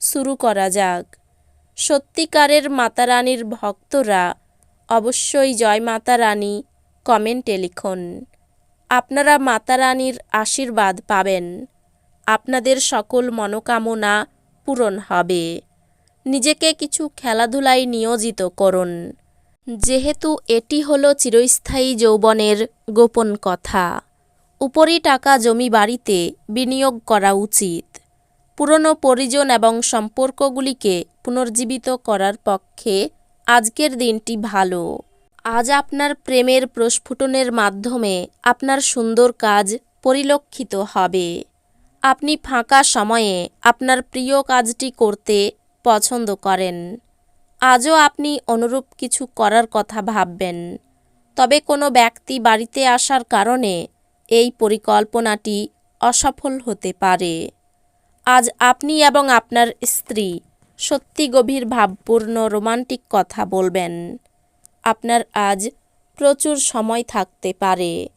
শুরু করা যাক। সত্যিকারের মাতারানীর ভক্তরা অবশ্যই জয় মাতা রানী কমেন্টে লিখুন। আপনারা মাতারানীর আশীর্বাদ পাবেন। আপনাদের সকল মনোকামনা পূরণ হবে। নিজেকে কিছু খেলাধুলায় নিয়োজিত করুন। যেহেতু এটি হলো চিরস্থায়ী যৌবনের গোপন কথা, উপরি টাকা জমি বাড়িতে বিনিয়োগ করা উচিত। পুরনো পরিজন এবং সম্পর্কগুলিকে পুনর্জীবিত করার পক্ষে আজকের দিনটি ভালো। আজ আপনার প্রেমের প্রস্ফুটনের মাধ্যমে আপনার সুন্দর কাজ পরিলক্ষিত হবে। আপনি ফাঁকা সময়ে আপনার প্রিয় কাজটি করতে পছন্দ করেন। আজও আপনি অনুরূপ কিছু করার কথা ভাববেন। তবে কোনো ব্যক্তি বাড়িতে আসার কারণে এই পরিকল্পনাটি অসফল হতে পারে। আজ আপনি এবং আপনার স্ত্রী সত্যি গভীর ভাবপূর্ণ রোমান্টিক কথা বলবেন। আপনার আজ প্রচুর সময় থাকতে পারে।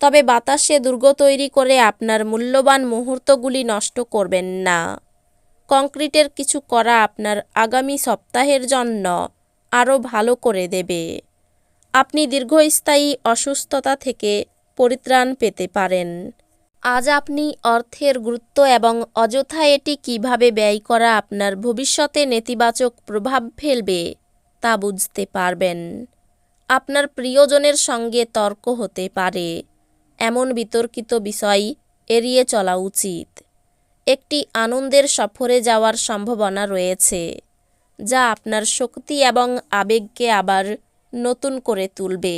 তবে বাতাসে দুর্গ তৈরি করে আপনার মূল্যবান মুহূর্তগুলি নষ্ট করবেন না। কংক্রিটের কিছু করা আপনার আগামী সপ্তাহের জন্য আরও ভালো করে দেবে। আপনি দীর্ঘস্থায়ী অসুস্থতা থেকে পরিত্রাণ পেতে পারেন। আজ আপনি অর্থের গুরুত্ব এবং অযথা এটি কীভাবে ব্যয় করা আপনার ভবিষ্যতে নেতিবাচক প্রভাব ফেলবে তা বুঝতে পারবেন। আপনার প্রিয়জনের সঙ্গে তর্ক হতে পারে। এমন বিতর্কিত বিষয় এড়িয়ে চলা উচিত। একটি আনন্দের সফরে যাওয়ার সম্ভাবনা রয়েছে, যা আপনার শক্তি এবং আবেগকে আবার নতুন করে তুলবে।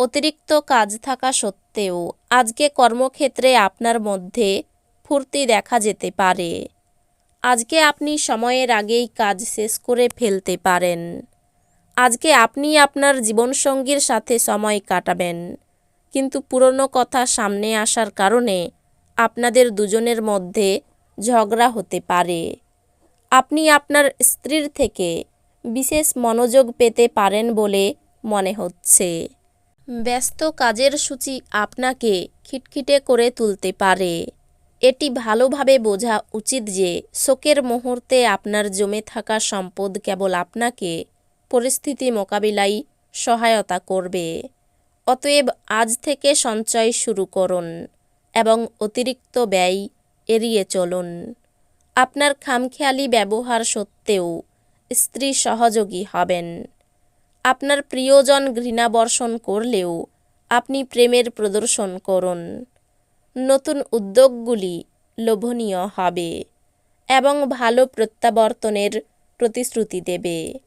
অতিরিক্ত কাজ থাকা সত্ত্বেও আজকে কর্মক্ষেত্রে আপনার মধ্যে ফুর্তি দেখা যেতে পারে। আজকে আপনি সময়ের আগেই কাজ শেষ করে ফেলতে পারেন। আজকে আপনি আপনার জীবনসঙ্গীর সাথে সময় কাটাবেন। কিন্তু পুরনো কথা সামনে আসার কারণে আপনাদের দুজনের মধ্যে ঝগড়া হতে পারে। আপনি আপনার স্ত্রীর থেকে বিশেষ মনোযোগ পেতে পারেন বলে মনে হচ্ছে। ব্যস্ত কাজের সূচি আপনাকে খিটখিটে করে তুলতে পারে। এটি ভালোভাবে বোঝা উচিত যে শোকের মুহূর্তে আপনার জমে থাকা সম্পদ কেবল আপনাকে পরিস্থিতি মোকাবিলায় সহায়তা করবে। অতএব আজ থেকে সঞ্চয় শুরু করুন এবং অতিরিক্ত ব্যয় এড়িয়ে চলুন। আপনার খামখেয়ালি ব্যবহার সত্ত্বেও স্ত্রী সহযোগী হবেন। আপনার প্রিয়জন ঘৃণা বর্ষণ করলেও আপনি প্রেমের প্রদর্শন করুন। নতুন উদ্যোগগুলি লোভনীয় হবে এবং ভালো প্রত্যাবর্তনের প্রতিশ্রুতি দেবে।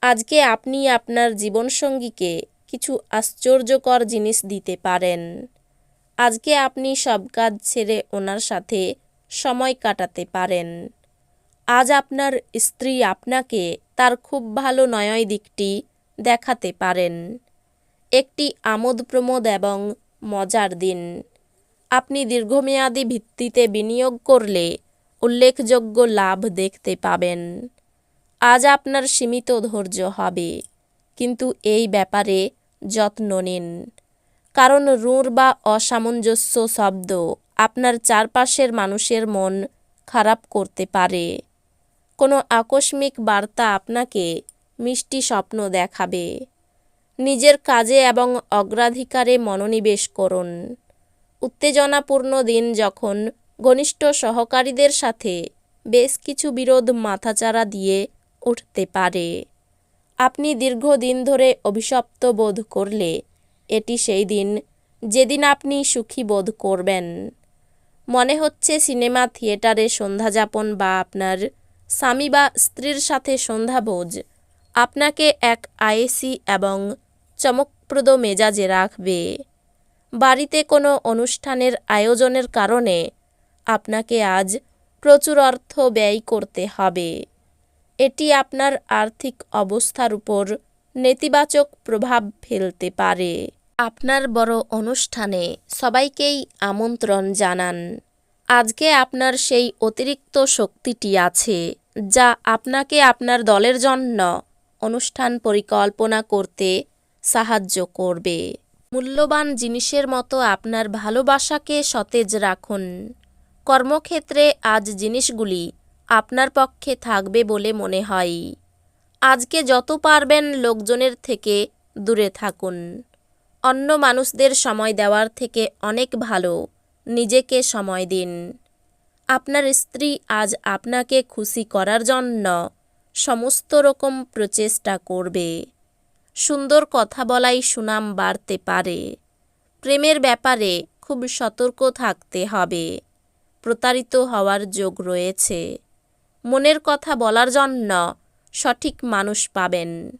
আজকে আপনি আপনার জীবনসঙ্গীকে কিছু আশ্চর্যকর জিনিস দিতে পারেন। আজকে আপনি সব কাজ ছেড়ে ওনার সাথে সময় কাটাতে পারেন। আজ আপনার স্ত্রী আপনাকে তার খুব ভালো নয় দিকটি দেখাতে পারেন। একটি আমোদ প্রমোদ এবং মজার দিন। আপনি দীর্ঘমেয়াদী ভিত্তিতে বিনিয়োগ করলে উল্লেখযোগ্য লাভ দেখতে পাবেন। আজ আপনার সীমিত ধৈর্য হবে, কিন্তু এই ব্যাপারে যত্ন নিন। কারণ রুঁর বা অসামঞ্জস্য শব্দ আপনার চারপাশের মানুষের মন খারাপ করতে পারে। কোনো আকস্মিক বার্তা আপনাকে মিষ্টি স্বপ্ন দেখাবে। নিজের কাজে এবং অগ্রাধিকারে মনোনিবেশ করুন। উত্তেজনাপূর্ণ দিন যখন ঘনিষ্ঠ সহকারীদের সাথে বেশ কিছু বিরোধ মাথাচাড়া দিয়ে উঠতে পারে। আপনি দীর্ঘদিন ধরে অভিশপ্ত বোধ করলে এটি সেই দিন যেদিন আপনি সুখী বোধ করবেন। মনে হচ্ছে সিনেমা, থিয়েটারে সন্ধ্যাযাপন বা আপনার স্বামী বা স্ত্রীর সাথে সন্ধ্যাভোজ আপনাকে এক আয়েসি এবং চমকপ্রদ মেজাজে রাখবে। বাড়িতে কোনো অনুষ্ঠানের আয়োজনের কারণে আপনাকে আজ প্রচুর অর্থ ব্যয় করতে হবে। এটি আপনার আর্থিক অবস্থার উপর নেতিবাচক প্রভাব ফেলতে পারে। আপনার বড় অনুষ্ঠানে সবাইকেই আমন্ত্রণ জানান। আজকে আপনার সেই অতিরিক্ত শক্তিটি আছে, যা আপনাকে আপনার দলের জন্য অনুষ্ঠান পরিকল্পনা করতে সাহায্য করবে। মূল্যবান জিনিসের মতো আপনার ভালোবাসাকে সতেজ রাখুন। কর্মক্ষেত্রে আজ জিনিসগুলি আপনার পক্ষে থাকবে বলে মনে হয়। আজকে যত পারবেন লোকজনের থেকে দূরে থাকুন। অন্য মানুষদের সময় দেওয়ার থেকে অনেক ভালো। নিজেকে সময় দিন। আপনার স্ত্রী আজ আপনাকে খুশি করার জন্য সমস্ত রকম প্রচেষ্টা করবে। সুন্দর কথা বলাই সুনাম বাড়তে পারে। প্রেমের ব্যাপারে খুব সতর্ক থাকতে হবে। প্রতারিত হওয়ার যোগ রয়েছে। মনের কথা বলার জন্য সঠিক মানুষ পাবেন।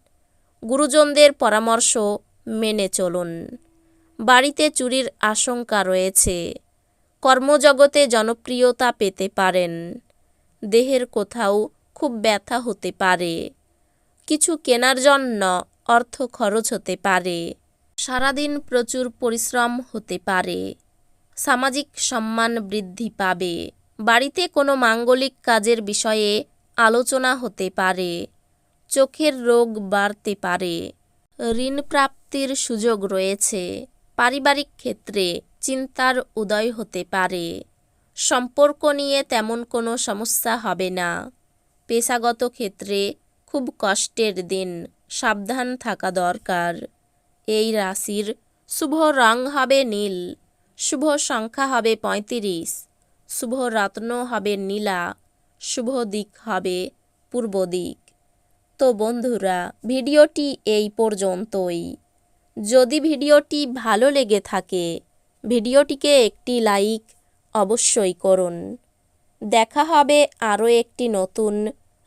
গুরুজনদের পরামর্শ মেনে চলুন। বাড়িতে চুরির আশঙ্কা রয়েছে। কর্মজগতে জনপ্রিয়তা পেতে পারেন। দেহের কোথাও খুব ব্যথা হতে পারে। কিছু কেনার জন্য অর্থ খরচ হতে পারে। সারাদিন প্রচুর পরিশ্রম হতে পারে। সামাজিক সম্মান বৃদ্ধি পাবে। বাড়িতে কোনো মাঙ্গলিক কাজের বিষয়ে আলোচনা হতে পারে। চোখের রোগ বাড়তে পারে। ঋণ প্রাপ্তির সুযোগ রয়েছে। পারিবারিক ক্ষেত্রে চিন্তার উদয় হতে পারে। সম্পর্ক নিয়ে তেমন কোনো সমস্যা হবে না। পেশাগত ক্ষেত্রে খুব কষ্টের দিন, সাবধান থাকা দরকার। এই রাশির শুভ রং হবে নীল, শুভ সংখ্যা হবে পঁয়ত্রিশ, শুভ রত্ন হবে নীলা, শুভ দিক হবে পূর্ব দিক। তো বন্ধুরা, ভিডিওটি এই পর্যন্তই। যদি ভিডিওটি ভালো লেগে থাকে, ভিডিওটিকে একটি লাইক অবশ্যই করুন। দেখা হবে আরও একটি নতুন